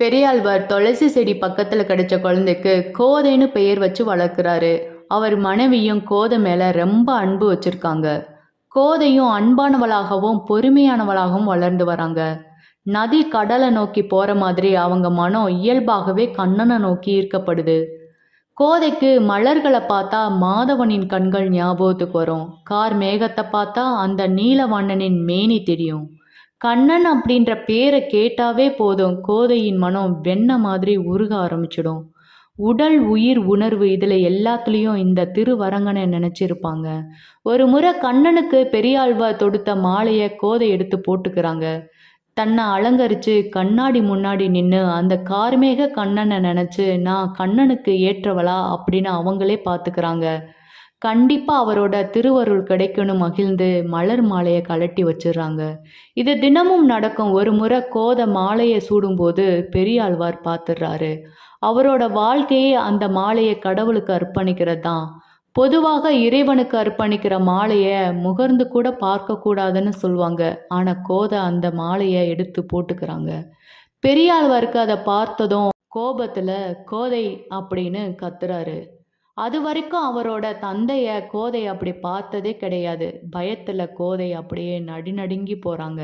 பெரியாழ்வார் துளசி செடி பக்கத்தில் கிடைச்ச குழந்தைக்கு கோதைன்னு பெயர் வச்சு வளர்க்குறாரு. அவர் மனைவியும் கோதை மேலே ரொம்ப அன்பு வச்சுருக்காங்க. கோதையும் அன்பானவளாகவும் பொறுமையானவளாகவும் வளர்ந்து வராங்க. நதி கடலை நோக்கி போகிற மாதிரி அவங்க மனம் இயல்பாகவே கண்ணனை நோக்கி ஈர்க்கப்படுது. கோதைக்கு மலர்களை பார்த்தா மாதவனின் கண்கள் ஞாபகத்துக்கு வரும். கார் மேகத்தை பார்த்தா அந்த நீலவண்ணனின் மேனி தெரியும். கண்ணன் அப்படின்ற பேரை கேட்டாவே போதும். கோதையின் மனம் வெண்ண மாதிரி உருக ஆரம்பிச்சிடும். உடல் உயிர் உணர்வு இதில் எல்லாத்துலேயும் இந்த திருவரங்கனை நினச்சிருப்பாங்க. ஒரு முறை கண்ணனுக்கு பெரியாழ்வார் தொடுத்த மாலையை கோதை எடுத்து போட்டுக்கிறாங்க. தன்னை அலங்கரித்து கண்ணாடி முன்னாடி நின்று அந்த கார்மேக கண்ணனை நினச்சி நான் கண்ணனுக்கு ஏற்றவளா? அப்படின்னு அவங்களே பார்த்துக்கிறாங்க கண்டிப்பாக அவரோட திருவருள் கிடைக்கணும் மகிழ்ந்து மலர் மாலையை கலட்டி வச்சிடுறாங்க. இது தினமும் நடக்கும். ஒரு முறை கோத மாலையை சூடும்போது பெரியாழ்வார் பார்த்துடுறாரு. அவரோட வாழ்க்கையே அந்த மாலையை கடவுளுக்கு அர்ப்பணிக்கிறது தான் பொதுவாக இறைவனுக்கு அர்ப்பணிக்கிற மாலையை முகர்ந்து கூட பார்க்கக்கூடாதுன்னு சொல்லுவாங்க ஆனால் கோதை அந்த மாலையை எடுத்து போட்டுக்கிறாங்க. பெரியாழ்வாருக்கு அதை பார்த்ததும் கோபத்தில் கோதை அப்படின்னு கத்துறாரு. அது வரைக்கும் அவரோட தந்தைய கோதை அப்படி பார்த்ததே கிடையாது. பயத்தில் கோதை அப்படியே நடுநடுங்கி போகிறாங்க